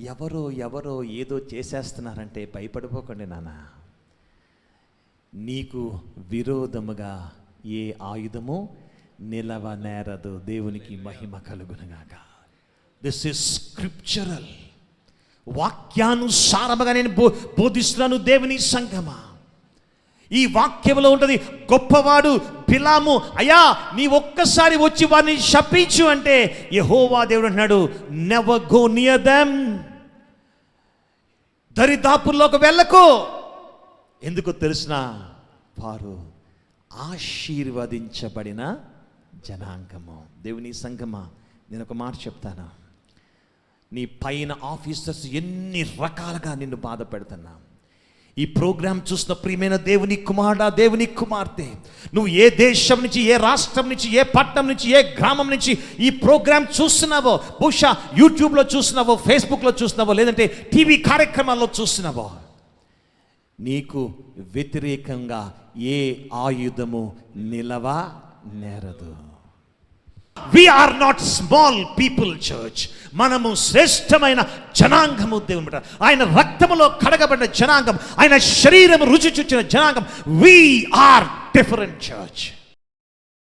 ఎవరో ఎవరో ఏదో చేసేస్తున్నారంటే భయపడిపోకండి నాన్న. నీకు విరోధముగా ఏ ఆయుధము నిలవనేరదు దేవునికి మహిమ కలుగునగాక. దిస్ ఇస్ స్క్రిప్చరల్ వాక్యానుసారముగా నేను బో బోధిస్తున్నాను దేవుని సంగమా. ఈ వాక్యంలో ఉంటుంది గొప్పవాడు పిలాము అయ్యా నీ ఒక్కసారి వచ్చి వారిని శపించు అంటే యహోవా దేవుడు అంటున్నాడు నెవర్ గో నియర్ దెమ్ దరిదాపుల్లోకి వెళ్ళకు. ఎందుకు తెలిసిన? వారు ఆశీర్వదించబడిన జనాంగము. దేవుని సంగమా నేను ఒక మాట చెప్తాను? నీ పైన ఆఫీసర్స్ ఎన్ని రకాలుగా నిన్ను బాధ పెడుతున్నా? ఈ ప్రోగ్రాం చూసిన ప్రియమైన దేవుని కుమారుడా దేవుని కుమార్తె నువ్వు ఏ దేశం నుంచి ఏ రాష్ట్రం నుంచి ఏ పట్టణం నుంచి ఏ గ్రామం నుంచి ఈ ప్రోగ్రాం చూస్తున్నావో బహుశా యూట్యూబ్లో చూస్తున్నావో ఫేస్బుక్లో చూస్తున్నావో లేదంటే టీవీ కార్యక్రమాల్లో చూస్తున్నావో నీకు వ్యతిరేకంగా ఏ ఆయుధము నిలవ నేరదు. We are not small people church మనము శ్రేష్టమైన జనాంగము దేవుని బిడ్డ. ఆయన రక్తములో కడగబడిన జనాంగం ఆయన శరీరము రుచి చూచిన జనాంగం వి ఆర్ డిఫరెంట్ చర్చ్